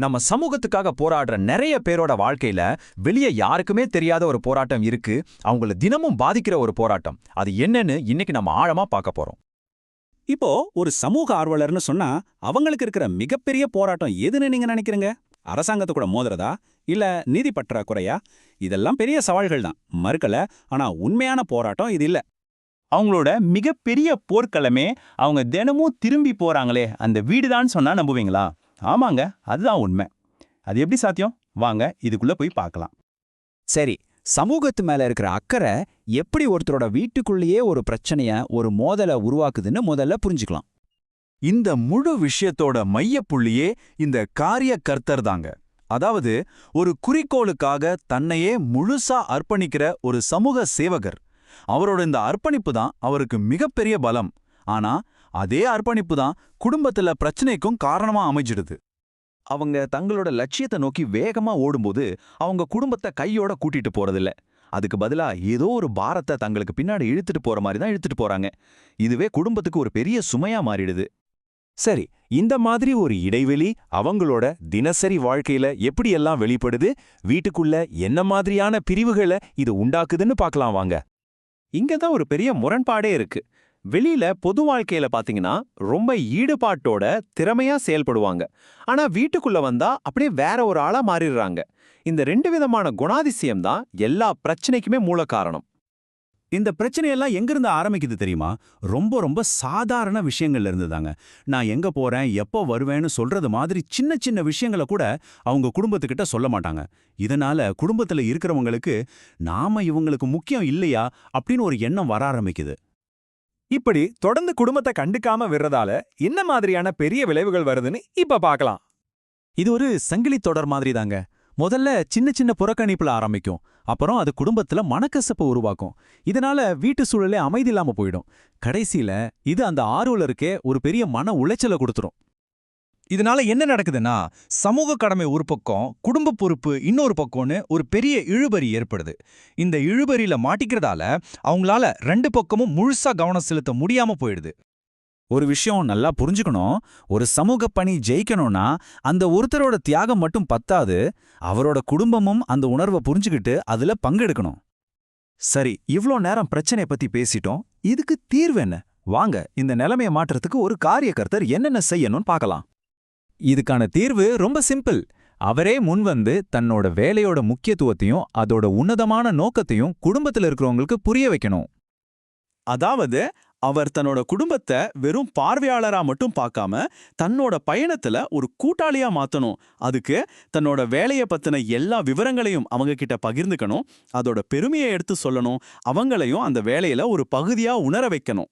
நம்ம சமூகத்துக்காக போராடுற நிறைய பேரோட வாழ்க்கையில வெளியே யாருக்குமே தெரியாத ஒரு போராட்டம் இருக்கு. அவங்கள தினமும் பாதிக்கிற ஒரு போராட்டம். அது என்னன்னு இன்னைக்கு நம்ம ஆழமா பார்க்க போறோம். இப்போ ஒரு சமூக ஆர்வலர்னு சொன்னா அவங்களுக்கு இருக்கிற மிகப்பெரிய போராட்டம் எதுன்னு நீங்க நினைக்கிறீங்க? அரசாங்கத்து கூட மோதுறதா? இல்ல நீதி பற்றாக்குறையா? இதெல்லாம் பெரிய சவால்கள் தான். மறுக்கல. ஆனா உண்மையான போராட்டம் இது இல்ல. அவங்களோட மிகப்பெரிய போர்க்களமே அவங்க தினமும் திரும்பி போறாங்களே. அந்த வீடுதான் சொன்னா நம்புவீங்களா? ஆமாங்க அதுதான் உண்மை. அது எப்படி சாத்தியம்? வாங்க இதுக்குள்ள போய் பார்க்கலாம். சரி சமூகத்து மேல இருக்கிற அக்கறை எப்படி ஒருத்தரோட வீட்டுக்குள்ளேயே ஒரு பிரச்சனைய ஒரு மோதலை உருவாக்குதுன்னு முதல்ல புரிஞ்சுக்கலாம். இந்த முழு விஷயத்தோட மையப்புள்ளியே இந்த காரிய கர்த்தர் தாங்க. அதாவது ஒரு குறிக்கோளுக்காக தன்னையே முழுசா அர்ப்பணிக்கிற ஒரு சமூக சேவகர். அவரோட இந்த அர்ப்பணிப்பு தான் அவருக்கு மிகப்பெரிய பலம். ஆனா அதே அர்ப்பணிப்பு தான் குடும்பத்துல பிரச்சனைக்கும் காரணமா அமைஞ்சிடுது. அவங்க தங்களோட லட்சியத்தை நோக்கி வேகமா ஓடும்போது அவங்க குடும்பத்தை கையோட கூட்டிட்டு போறதில்ல. அதுக்கு பதிலா ஏதோ ஒரு பாரத்தை தங்களுக்கு பின்னாடி இழுத்துட்டு போற மாதிரி தான் இழுத்துட்டு போறாங்க. இதுவே குடும்பத்துக்கு ஒரு பெரிய சுமையா மாறிடுது. சரி இந்த மாதிரி ஒரு இடைவெளி அவங்களோட தினசரி வாழ்க்கையில எப்படியெல்லாம் வெளிப்படுது? வீட்டுக்குள்ள என்ன மாதிரியான பிரிவுகளை இது உண்டாக்குதுன்னு பார்க்கலாம் வாங்க. இங்க தான் ஒரு பெரிய முரண்பாடே இருக்கு. வெளியில பொது வாழ்க்கையில பாத்தீங்கன்னா ரொம்ப ஈடுபாட்டோட திறமையா செயல்படுவாங்க. ஆனா வீட்டுக்குள்ள வந்தா அப்படியே வேற ஒரு ஆளா மாறிடுறாங்க. இந்த ரெண்டு விதமான குணாதிசயம் தான் எல்லா பிரச்சனைக்குமே மூல காரணம். இந்த பிரச்சனையெல்லாம் எங்கிருந்து ஆரம்பிக்குது தெரியுமா? ரொம்ப ரொம்ப சாதாரண விஷயங்கள்ல இருந்து தாங்க நான் எங்க போறேன் எப்போ வருவேன்னு சொல்றது மாதிரி சின்ன சின்ன விஷயங்களை கூட அவங்க குடும்பத்துக்கிட்ட சொல்ல மாட்டாங்க. இதனால குடும்பத்துல இருக்கிறவங்களுக்கு நாம இவங்களுக்கு முக்கியம் இல்லையா அப்படின்னு ஒரு எண்ணம் வர ஆரம்பிக்குது. இப்படி தொடர்ந்து குடும்பத்தை கண்டுக்காம விடுறதால என்ன மாதிரியான பெரிய விளைவுகள் வருதுன்னு இப்ப பார்க்கலாம் இது ஒரு சங்கிலி தொடர் மாதிரி தாங்க முதல்ல சின்ன சின்ன புறக்கணிப்புல ஆரம்பிக்கும். அப்புறம் அது குடும்பத்துல மனக்கசப்பை உருவாக்கும். இதனால வீட்டு சூழலே அமைதி இல்லாம போயிடும். கடைசியில இது அந்த ஆர்வலருக்கே ஒரு பெரிய மன உளைச்சலை கொடுத்துரும். இதனால என்ன நடக்குதுன்னா சமூக கடமை ஒரு பக்கம் குடும்ப பொறுப்பு இன்னொரு பக்கம்னு ஒரு பெரிய இழுபறி ஏற்படுது. இந்த இழுபறியில மாட்டிக்கிறதால அவங்களால ரெண்டு பக்கமும் முழுசா கவனம் செலுத்த முடியாம போயிடுது. ஒரு விஷயம் நல்லா புரிஞ்சுக்கணும். ஒரு சமூக பணி ஜெயிக்கணும்னா அந்த ஒருத்தரோட தியாகம் மட்டும் பத்தாது அவரோட குடும்பமும் அந்த உணர்வை புரிஞ்சுக்கிட்டு அதுல பங்கெடுக்கணும். சரி இவ்ளோ நேரம் பிரச்சனைய பத்தி பேசிட்டோம். இதுக்கு தீர்வு என்ன? வாங்க இந்த நிலைமைய மாற்றத்துக்கு ஒரு காரியக்கர்த்தர் என்னென்ன செய்யணும்னு பார்க்கலாம் இதுக்கான தீர்வு ரொம்ப சிம்பிள். அவரே முன் வந்து தன்னோட வேலையோட முக்கியத்துவத்தையும் அதோட உன்னதமான நோக்கத்தையும் குடும்பத்துல இருக்கிறவங்களுக்கு புரிய வைக்கணும். அதாவது அவர் தன்னோட குடும்பத்தை வெறும் பார்வையாளரா மட்டும் பார்க்காம தன்னோட பயணத்துல ஒரு கூட்டாளியா மாத்தணும். அதுக்கு தன்னோட வேலைய பத்தின எல்லா விவரங்களையும் அவங்க கிட்ட பகிர்ந்துக்கணும். அதோட பெருமையை எடுத்து சொல்லணும். அவங்களையும் அந்த வேலையில ஒரு பகுதியா உணர வைக்கணும்.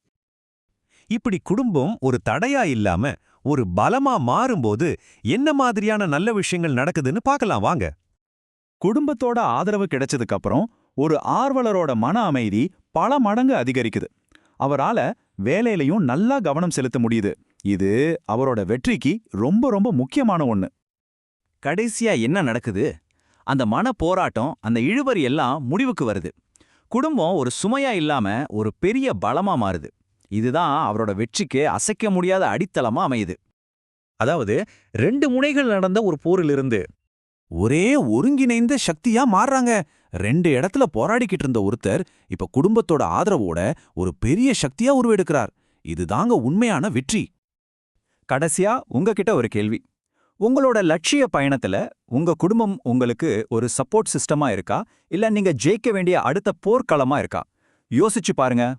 இப்படி குடும்பம் ஒரு தடையா இல்லாம ஒரு பலமா மாறும்போது என்ன மாதிரியான நல்ல விஷயங்கள் நடக்குதுன்னு பார்க்கலாம் வாங்க. குடும்பத்தோட ஆதரவு கிடைச்சதுக்கு அப்புறம் ஒரு ஆர்வலரோட மன அமைதி பல மடங்கு அதிகரிக்குது. அவரால வேலையிலையும் நல்லா கவனம் செலுத்த முடியுது. இது அவரோட வெற்றிக்கு ரொம்ப ரொம்ப முக்கியமான ஒண்ணு. கடைசியா என்ன நடக்குது? அந்த மன போராட்டம் அந்த இழுவரி எல்லாம் முடிவுக்கு வருது. குடும்பம் ஒரு சுமையா இல்லாம ஒரு பெரிய பலமா மாறுது. இதுதான் அவரோட வெற்றிக்கு அசைக்க முடியாத அடித்தளமா அமையுது. அதாவது ரெண்டு முனைகள் நடந்த ஒரு போரிலிருந்து ஒரே ஒருங்கிணைந்த சக்தியா மாறுறாங்க. ரெண்டு இடத்துல போராடிக்கிட்டு இருந்த ஒருத்தர் இப்ப குடும்பத்தோட ஆதரவோட ஒரு பெரிய சக்தியா உருவெடுக்கிறார். இதுதாங்க உண்மையான வெற்றி. கடைசியா உங்ககிட்ட ஒரு கேள்வி. உங்களோட லட்சிய பயணத்துல உங்க குடும்பம் உங்களுக்கு ஒரு சப்போர்ட் சிஸ்டமா இருக்கா? இல்ல நீங்க ஜெயிக்க வேண்டிய அடுத்த போர்க்களமா இருக்கா? யோசிச்சு பாருங்க.